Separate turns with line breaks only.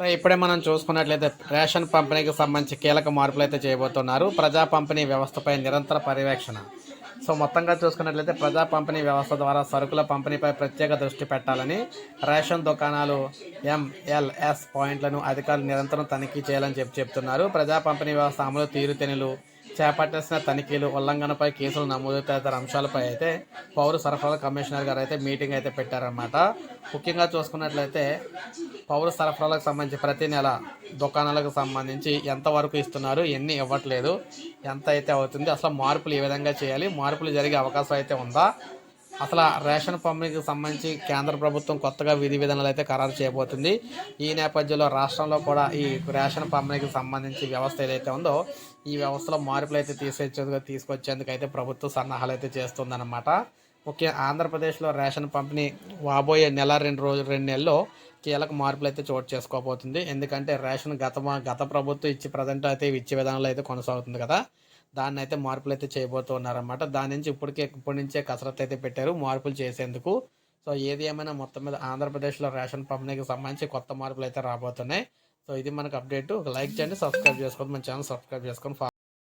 So ఇప్పుడే మనం చూసుకున్నట్లయితే రేషన్ పంపిణీకి సంబంధించి కీలక మార్పులు అయితే చేయబోతున్నారు. ప్రజా పంపిణీ వ్యవస్థపై నిరంతర పర్యవేక్షణ. సో మొత్తంగా చూసుకున్నట్లయితే ప్రజా పంపిణీ వ్యవస్థ ద్వారా సరుకుల పంపిణీపై ప్రత్యేక దృష్టి పెట్టాలని రేషన్ దుకాణాలు ఎంఎల్ఎస్ పాయింట్లను అధికారులు నిరంతరం తనిఖీ చేయాలని చెప్పి చెప్తున్నారు. ప్రజా పంపిణీ వ్యవస్థ అమలు తీరుతెనులు చేపట్టేసిన తనిఖీలు ఉల్లంఘనపై కేసులు నమోదు తదితర అంశాలపై అయితే పౌర సరఫరాల కమిషనర్ గారు అయితే మీటింగ్ అయితే పెట్టారన్నమాట. ముఖ్యంగా చూసుకున్నట్లయితే పౌర సరఫరాలకు సంబంధించి ప్రతి నెల దుకాణాలకు సంబంధించి ఎంతవరకు ఇస్తున్నారు ఎన్ని ఇవ్వట్లేదు ఎంత అయితే అవుతుంది అసలు మార్పులు ఏ విధంగా చేయాలి మార్పులు జరిగే అవకాశం అయితే ఉందా అసలు రేషన్ పంపిణీకి సంబంధించి కేంద్ర ప్రభుత్వం కొత్తగా విధి విధానాలు అయితే ఖరారు చేయబోతుంది. ఈ నేపథ్యంలో రాష్ట్రంలో కూడా ఈ రేషన్ పంపిణీకి సంబంధించి వ్యవస్థ ఏదైతే ఉందో ఈ వ్యవస్థలో మార్పులు అయితే తీసుకొచ్చేందుకు తీసుకొచ్చేందుకు అయితే ప్రభుత్వం సన్నాహాలు అయితే చేస్తుందన్నమాట. ముఖ్య ఆంధ్రప్రదేశ్లో రేషన్ పంపిణీ వాబోయే నెల రెండు రోజులు రెండు నెలల్లో కీలక మార్పులు అయితే చోటు చేసుకోబోతుంది. ఎందుకంటే రేషన్ గత గత ప్రభుత్వం ఇచ్చి ప్రజెంట్ అయితే ఇచ్చే విధానంలో అయితే కొనసాగుతుంది కదా. దాన్ని అయితే మార్పులు అయితే చేయబోతున్నారన్నమాట దాని నుంచి ఇప్పటికే ఇప్పటి నుంచే కసరత్తు అయితే పెట్టారు మార్పులు చేసేందుకు. సో ఏది ఏమైనా మొత్తం మీద ఆంధ్రప్రదేశ్లో రేషన్ పంపిణీకి సంబంధించి కొత్త మార్పులు అయితే రాబోతున్నాయి. సో ఇది మనకు అప్డేట్. ఒక లైక్ చేయండి సబ్స్క్రైబ్ చేసుకోండి మన ఛానల్ సబ్స్క్రైబ్ చేసుకొని